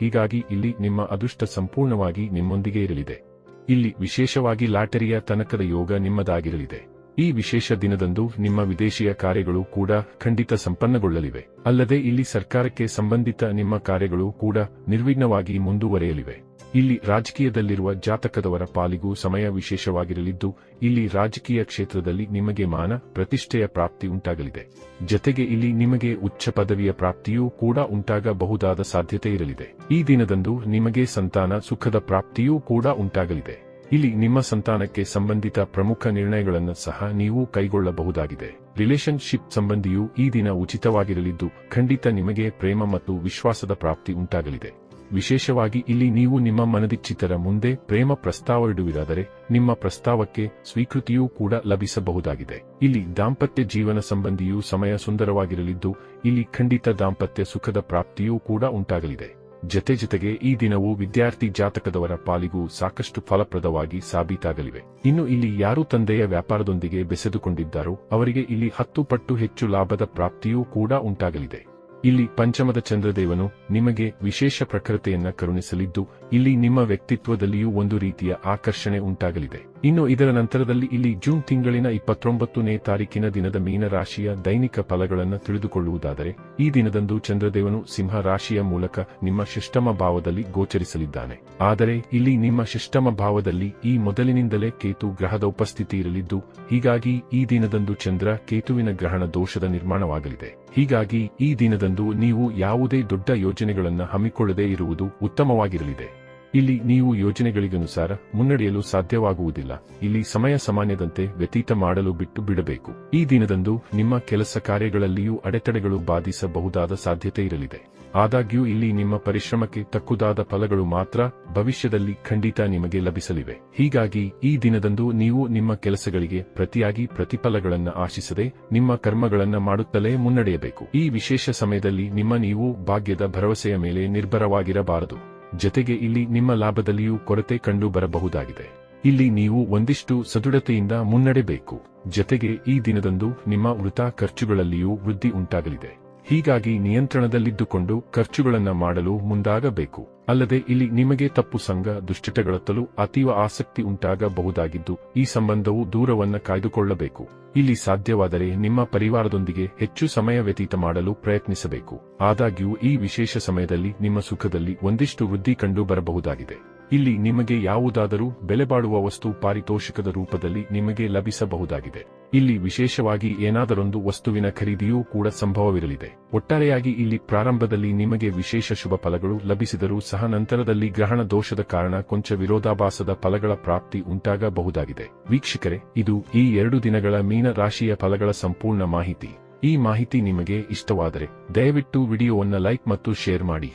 ಹೀಗಾಗಿ ಇಲ್ಲಿ ನಿಮ್ಮ ಅದೃಷ್ಟ ಸಂಪೂರ್ಣವಾಗಿ ನಿಮ್ಮೊಂದಿಗೆ ಇರಲಿದೆ. ಇಲ್ಲಿ ವಿಶೇಷವಾಗಿ ಲಾಟರಿಯ ತನಕದ ಯೋಗ ನಿಮ್ಮದಾಗಿರಲಿದೆ. ಈ ವಿಶೇಷ ದಿನದಂದು ನಿಮ್ಮ ವಿದೇಶಿಯ ಕಾರ್ಯಗಳು ಕೂಡ ಖಂಡಿತ ಸಂಪನ್ನಗೊಳ್ಳಲಿವೆ. ಅಲ್ಲದೆ ಇಲ್ಲಿ ಸರ್ಕಾರಕ್ಕೆ ಸಂಬಂಧಿತ ನಿಮ್ಮ ಕಾರ್ಯಗಳು ಕೂಡ ನಿರ್ವಿಘ್ನವಾಗಿ ಮುಂದುವರೆಯಲಿವೆ. ಇಲ್ಲಿ ರಾಜಕೀಯದಲ್ಲಿರುವ ಜಾತಕದವರ ಪಾಲಿಗೂ ಸಮಯ ವಿಶೇಷವಾಗಿರಲಿದ್ದು, ಇಲ್ಲಿ ರಾಜಕೀಯ ಕ್ಷೇತ್ರದಲ್ಲಿ ನಿಮಗೆ ಮಾನ, ಪ್ರತಿಷ್ಠೆಯ ಪ್ರಾಪ್ತಿ ಉಂಟಾಗಲಿದೆ. ಜತೆಗೆ ಇಲ್ಲಿ ನಿಮಗೆ ಉಚ್ಚ ಪದವಿಯ ಪ್ರಾಪ್ತಿಯೂ ಕೂಡ ಉಂಟಾಗಬಹುದಾದ ಸಾಧ್ಯತೆ ಇರಲಿದೆ. ಈ ದಿನದಂದು ನಿಮಗೆ ಸಂತಾನ ಸುಖದ ಪ್ರಾಪ್ತಿಯೂ ಕೂಡ ಉಂಟಾಗಲಿದೆ. ಇಲ್ಲಿ ನಿಮ್ಮ ಸಂತಾನಕ್ಕೆ ಸಂಬಂಧಿತ ಪ್ರಮುಖ ನಿರ್ಣಯಗಳನ್ನು ಸಹ ನೀವು ಕೈಗೊಳ್ಳಬಹುದಾಗಿದೆ. ರಿಲೇಶನ್ಶಿಪ್ ಸಂಬಂಧಿಯು ಈ ದಿನ ಉಚಿತವಾಗಿರಲಿದ್ದು, ಖಂಡಿತ ನಿಮಗೆ ಪ್ರೇಮ ಮತ್ತು ವಿಶ್ವಾಸದ ಪ್ರಾಪ್ತಿ ಉಂಟಾಗಲಿದೆ. ವಿಶೇಷವಾಗಿ ಇಲ್ಲಿ ನೀವು ನಿಮ್ಮ ಮನದಿಚ್ಛಿತರ ಮುಂದೆ ಪ್ರೇಮ ಪ್ರಸ್ತಾವ ಇಡುವುದಾದರೆ ನಿಮ್ಮ ಪ್ರಸ್ತಾವಕ್ಕೆ ಸ್ವೀಕೃತಿಯೂ ಕೂಡ ಲಭಿಸಬಹುದಾಗಿದೆ. ಇಲ್ಲಿ ದಾಂಪತ್ಯ ಜೀವನ ಸಂಬಂಧಿಯೂ ಸಮಯ ಸುಂದರವಾಗಿರಲಿದ್ದು, ಇಲ್ಲಿ ಖಂಡಿತ ದಾಂಪತ್ಯ ಸುಖದ ಪ್ರಾಪ್ತಿಯೂ ಕೂಡ ಉಂಟಾಗಲಿದೆ. ಜತೆ ಜತೆಗೆ ಈ ದಿನವು ವಿದ್ಯಾರ್ಥಿ ಜಾತಕದವರ ಪಾಲಿಗೂ ಸಾಕಷ್ಟು ಫಲಪ್ರದವಾಗಿ ಸಾಬೀತಾಗಲಿವೆ. ಇನ್ನು ಇಲ್ಲಿ ಯಾರು ತಂದೆಯ ವ್ಯಾಪಾರದೊಂದಿಗೆ ಬೆಸೆದುಕೊಂಡಿದ್ದಾರೋ, ಅವರಿಗೆ ಇಲ್ಲಿ ಹತ್ತು ಪಟ್ಟು ಹೆಚ್ಚು ಲಾಭದ ಪ್ರಾಪ್ತಿಯೂ ಕೂಡ ಉಂಟಾಗಲಿದೆ. ಇಲ್ಲಿ ಪಂಚಮದ ಚಂದ್ರದೇವನು ನಿಮಗೆ ವಿಶೇಷ ಪ್ರಕೃತಿಯನ್ನ ಕರುಣಿಸಲಿದ್ದು, ಇಲ್ಲಿ ನಿಮ್ಮ ವ್ಯಕ್ತಿತ್ವದಲ್ಲಿಯೂ ಒಂದು ರೀತಿಯ ಆಕರ್ಷಣೆ ಉಂಟಾಗಲಿದೆ. ಇನ್ನು ಇದರ ನಂತರದಲ್ಲಿ ಇಲ್ಲಿ ಜೂನ್ ತಿಂಗಳಿನ ಇಪ್ಪತ್ತೊಂಬತ್ತನೇ ತಾರೀಕಿನ ದಿನದ ಮೀನರಾಶಿಯ ದೈನಿಕ ಫಲಗಳನ್ನು ತಿಳಿದುಕೊಳ್ಳುವುದಾದರೆ, ಈ ದಿನದಂದು ಚಂದ್ರದೇವನು ಸಿಂಹ ರಾಶಿಯ ಮೂಲಕ ನಿಮ್ಮ ಶಿಷ್ಟಮ ಭಾವದಲ್ಲಿ ಗೋಚರಿಸಲಿದ್ದಾನೆ. ಆದರೆ ಇಲ್ಲಿ ನಿಮ್ಮ ಶಿಷ್ಟಮ ಭಾವದಲ್ಲಿ ಈ ಮೊದಲಿನಿಂದಲೇ ಕೇತು ಗ್ರಹದ ಉಪಸ್ಥಿತಿ ಇರಲಿದ್ದು, ಹೀಗಾಗಿ ಈ ದಿನದಂದು ಚಂದ್ರ ಕೇತುವಿನ ಗ್ರಹಣ ದೋಷದ ನಿರ್ಮಾಣವಾಗಲಿದೆ. ಹೀಗಾಗಿ ಈ ದಿನದಂದು ನೀವು ಯಾವುದೇ ದೊಡ್ಡ ಯೋಜನೆಗಳನ್ನು ಹಮ್ಮಿಕೊಳ್ಳದೇ ಇರುವುದು ಉತ್ತಮವಾಗಿರಲಿದೆ. ಇಲ್ಲಿ ನೀವು ಯೋಜನೆಗಳಿಗನುಸಾರ ಮುನ್ನಡೆಯಲು ಸಾಧ್ಯವಾಗುವುದಿಲ್ಲ. ಇಲ್ಲಿ ಸಮಯ ಸಾಮಾನ್ಯದಂತೆ ವ್ಯತೀತ ಮಾಡಲು ಬಿಟ್ಟು ಬಿಡಬೇಕು. ಈ ದಿನದಂದು ನಿಮ್ಮ ಕೆಲಸ ಕಾರ್ಯಗಳಲ್ಲಿಯೂ ಅಡೆತಡೆಗಳು ಬಾಧಿಸಬಹುದಾದ ಸಾಧ್ಯತೆ ಇರಲಿದೆ. ಆದಾಗ್ಯೂ ಇಲ್ಲಿ ನಿಮ್ಮ ಪರಿಶ್ರಮಕ್ಕೆ ತಕ್ಕುದಾದ ಫಲಗಳು ಮಾತ್ರ ಭವಿಷ್ಯದಲ್ಲಿ ಖಂಡಿತ ನಿಮಗೆ ಲಭಿಸಲಿವೆ. ಹೀಗಾಗಿ ಈ ದಿನದಂದು ನೀವು ನಿಮ್ಮ ಕೆಲಸಗಳಿಗೆ ಪ್ರತಿಯಾಗಿ ಪ್ರತಿಫಲಗಳನ್ನು ಆಶಿಸದೆ ನಿಮ್ಮ ಕರ್ಮಗಳನ್ನು ಮಾಡುತ್ತಲೇ ಮುನ್ನಡೆಯಬೇಕು. ಈ ವಿಶೇಷ ಸಮಯದಲ್ಲಿ ನಿಮ್ಮ ನೀವು ಭಾಗ್ಯದ ಭರವಸೆಯ ಮೇಲೆ ನಿರ್ಭರವಾಗಿರಬಾರದು. ಜತೆಗೆ ಇಲ್ಲಿ ನಿಮ್ಮ ಲಾಭದಲ್ಲಿಯೂ ಕೊರತೆ ಕಂಡು ಬರಬಹುದಾಗಿದೆ. ಇಲ್ಲಿ ನೀವು ಒಂದಿಷ್ಟು ಸದೃಢತೆಯಿಂದ ಮುನ್ನಡೆಬೇಕು. ಜತೆಗೆ ಈ ದಿನದಂದು ನಿಮ್ಮ ವೃಥಾ ಖರ್ಚುಗಳಲ್ಲಿಯೂ ವೃದ್ಧಿ ಉಂಟಾಗಲಿದೆ. ಹೀಗಾಗಿ ನಿಯಂತ್ರಣದಲ್ಲಿದ್ದುಕೊಂಡು ಖರ್ಚುಗಳನ್ನು ಮಾಡಲು ಮುಂದಾಗಬೇಕು. ಅಲ್ಲದೆ ಇಲ್ಲಿ ನಿಮಗೆ ತಪ್ಪು ಸಂಘ ದುಶ್ಚಟಗಳತ್ತಲೂ ಅತೀವ ಆಸಕ್ತಿ ಉಂಟಾಗಬಹುದಾಗಿದ್ದು, ಈ ಸಂಬಂಧವು ದೂರವನ್ನು ಕಾಯ್ದುಕೊಳ್ಳಬೇಕು. ಇಲ್ಲಿ ಸಾಧ್ಯವಾದರೆ ನಿಮ್ಮ ಪರಿವಾರದೊಂದಿಗೆ ಹೆಚ್ಚು ಸಮಯ ವ್ಯತೀತ ಮಾಡಲು ಪ್ರಯತ್ನಿಸಬೇಕು. ಆದಾಗ್ಯೂ ಈ ವಿಶೇಷ ಸಮಯದಲ್ಲಿ ನಿಮ್ಮ ಸುಖದಲ್ಲಿ ಒಂದಿಷ್ಟು ವೃದ್ಧಿ ಕಂಡು ಬರಬಹುದಾಗಿದೆ ಇಲ್ಲಿ ನಿಮಗೆ ಯಾವುದಾದರೂ ಬೆಲೆಬಾಳುವ ವಸ್ತು ಪಾರಿತೋಷಿಕದ ರೂಪದಲ್ಲಿ ನಿಮಗೆ ಲಭಿಸಬಹುದಾಗಿದೆ. ಇಲ್ಲಿ ವಿಶೇಷವಾಗಿ ಏನಾದರೊಂದು ವಸ್ತುವಿನ ಖರೀದಿಯೂ ಕೂಡ ಸಂಭವವಿರಲಿದೆ. ಒಟ್ಟಾರೆಯಾಗಿ ಇಲ್ಲಿ ಪ್ರಾರಂಭದಲ್ಲಿ ನಿಮಗೆ ವಿಶೇಷ ಶುಭ ಫಲಗಳು ಲಭಿಸಿದರೂ ಸಹ ನಂತರದಲ್ಲಿ ಗ್ರಹಣ ದೋಷದ ಕಾರಣ ಕೊಂಚ ವಿರೋಧಾಭಾಸದ ಫಲಗಳ ಪ್ರಾಪ್ತಿ ಉಂಟಾಗಬಹುದಾಗಿದೆ. ವೀಕ್ಷಕರೇ, ಇದು ಈ ಎರಡು ದಿನಗಳ ಮೀನ ರಾಶಿಯ ಫಲಗಳ ಸಂಪೂರ್ಣ ಮಾಹಿತಿ. ಈ ಮಾಹಿತಿ ನಿಮಗೆ ಇಷ್ಟವಾದರೆ ದಯವಿಟ್ಟು ವಿಡಿಯೋವನ್ನು ಲೈಕ್ ಮತ್ತು ಶೇರ್ ಮಾಡಿ.